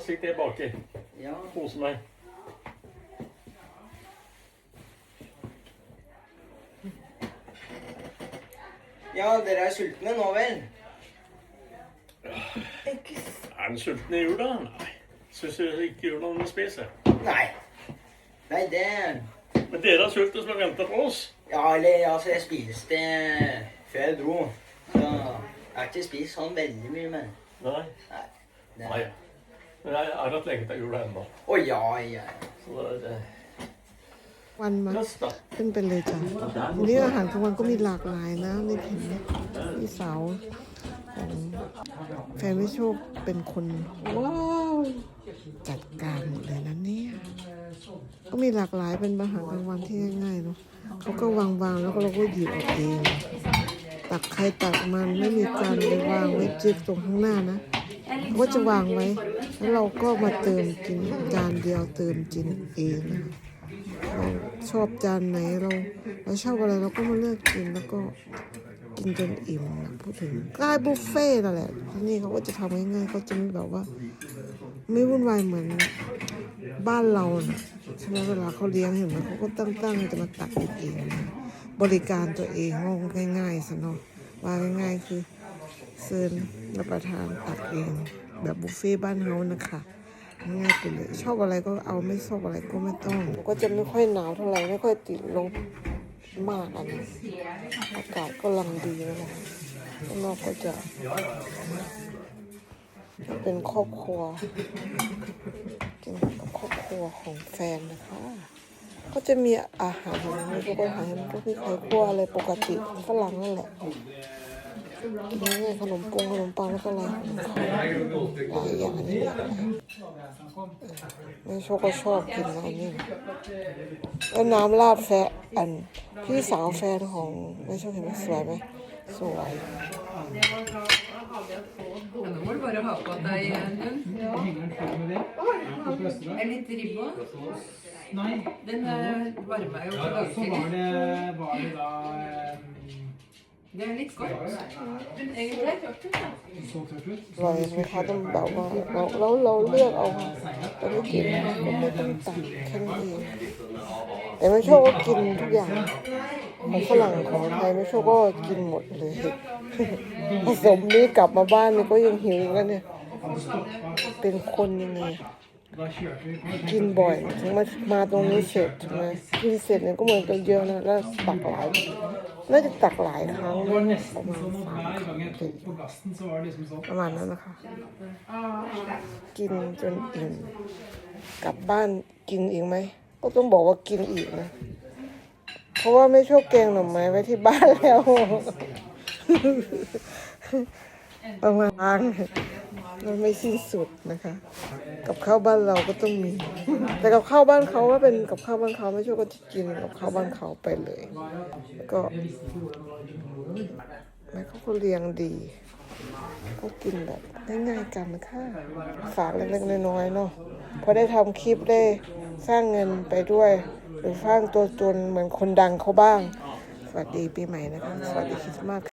sitter jeg baki. Ja. Koser meg. ja, dere er sultne nå vel? Er den sulten i jula? Nei. Syns ikke jula den spiser. Nei. Nei, det Men dere har sulten som har venta på oss. Ja, eller altså, jeg spiste før jeg dro. Så jeg har ikke spist sånn veldig mye, men Nei. Nei. Det Nei. Men jeg har hatt lenge til jula ennå. Å ja, ja. Så det er วันมา høst, da. ขึ้นไปเลยจ้ะวันนี้อาหารกลางวันก็มีหลากหลายนะนี่เห็นไหมพี่สาวของแฟนไม่โชคเป็นคน ว้าว จัดการหมดเลยนะเนี่ย ก็มีหลากหลายเป็นอาหารกลางวันที่ง่ายๆเนาะเขาก็วางๆแล้วก็เราก็หยิบเอาเอง ตักใครตักมันไม่มีการไปวางไว้จิ๊บตรงข้างหน้านะเขาก็จะวางไว้ แล้วเราก็มาเติมกินจานเดียวเติมกินเองนะเราชอบจานไหนเราเราชอบอะไรเราก็มาเลือกกินแล้วก็กินจนอิ่มนะพูดถึงก็ได้บุฟเฟ่ต์นั่นแหละที่นี่เขาก็จะทำง่ายๆเขาจะไม่แบบว่า ไม่วุ่นวายเหมือนบ้านเรานะใช่ไหมเวลาเขาเลี้ยงเห็นไหมเขาก็ตั้งๆจะมาตักกินเองนะบริการตัวเองง่ายๆสนเนาะว่าง่ายๆคือเซิร์นรับประทานตักเอง แบบบุฟเฟ่ต์บ้านเฮานะคะง่ายไปเลยชอบอะไรก็เอาไม่ชอบอะไรก็ไม่ต้อง ก็จะไม่ค่อยหนาวเท่าไหร่ไม่ค่อยติดลมมากอันนี้อากาศก็ลังดีแล้วนะข้างนอกก็จะเป็นครอบครัวกินกับครอบครัวของแฟนนะคะ ก็จะมีอาหารของมันก็อาหารมันก็คือไข่คั่วอะไรปกติฝรั่งนั่นแหละ นง่ขนมปงขนมปังแล้วก็อะไรหลายอย่างนี่แหละไม่ชอบก็ชอบกินนะอันนี้แล้วน้ำราดแฟอัน พี่สาวแฟนของไม่ชอบเห็นไหมสวยไหมสวย Ja, nå må du bare ha på deg en hund. Er litt ribba? Nei. Den eh, varmer jo Så var det, var det da eh, Det er litt godt. Men egentlig så tørt ut? อร่อยไหมคะต้องแบบว่าเราเราเราเลือกเอาค่ะแต่ไม่กินก็ไม่ต้องตักแค่นั้นเองแต่ไม่ชอบก็กินทุกอย่างของฝรั่งของไทยไม่ชอบก็กินหมดเลยผสมนี้กลับมาบ้านนี่ก็ยังหิวอีกแล้วเนี่ย เป็นคนยังไง กินบ่อยถึงมามาตรงนี้เสร็จใช่ไหมกินเสร็จเนี่ยก็เหมือนกันเยอะนะแล้วตักหลายน่าจะตักหลายครั้งประมาณสามประมาณนั้นนะคะ กินจนอิ่มกลับบ้านกินอีกไหมก็ต้องบอกว่ากินอีกนะ เพราะว่าไม่ชอบแกงหน่อไม้ไว้ที่บ้านแล้ว ประมาณนั้นมันไม่สิ้นสุดนะคะ กับข้าวบ้านเราก็ต้องมี แต่กับข้าวบ้านเขาว่าเป็นกับข้าวบ้านเขาไม่ชอบก็จะกินกับข้าวบ้านเขาไปเลยแล้วก็แม่เขาก็เลี้ยงดี ก็กินแบบง่ายๆกันนะคะฝากเล็กๆน้อยๆเนาะพอได้ทำคลิปได้สร้างเงินไปด้วย หรือสร้างตัวตนเหมือนคนดังเขาบ้าง สวัสดีปีใหม่นะคะ สวัสดีคริสต์มาส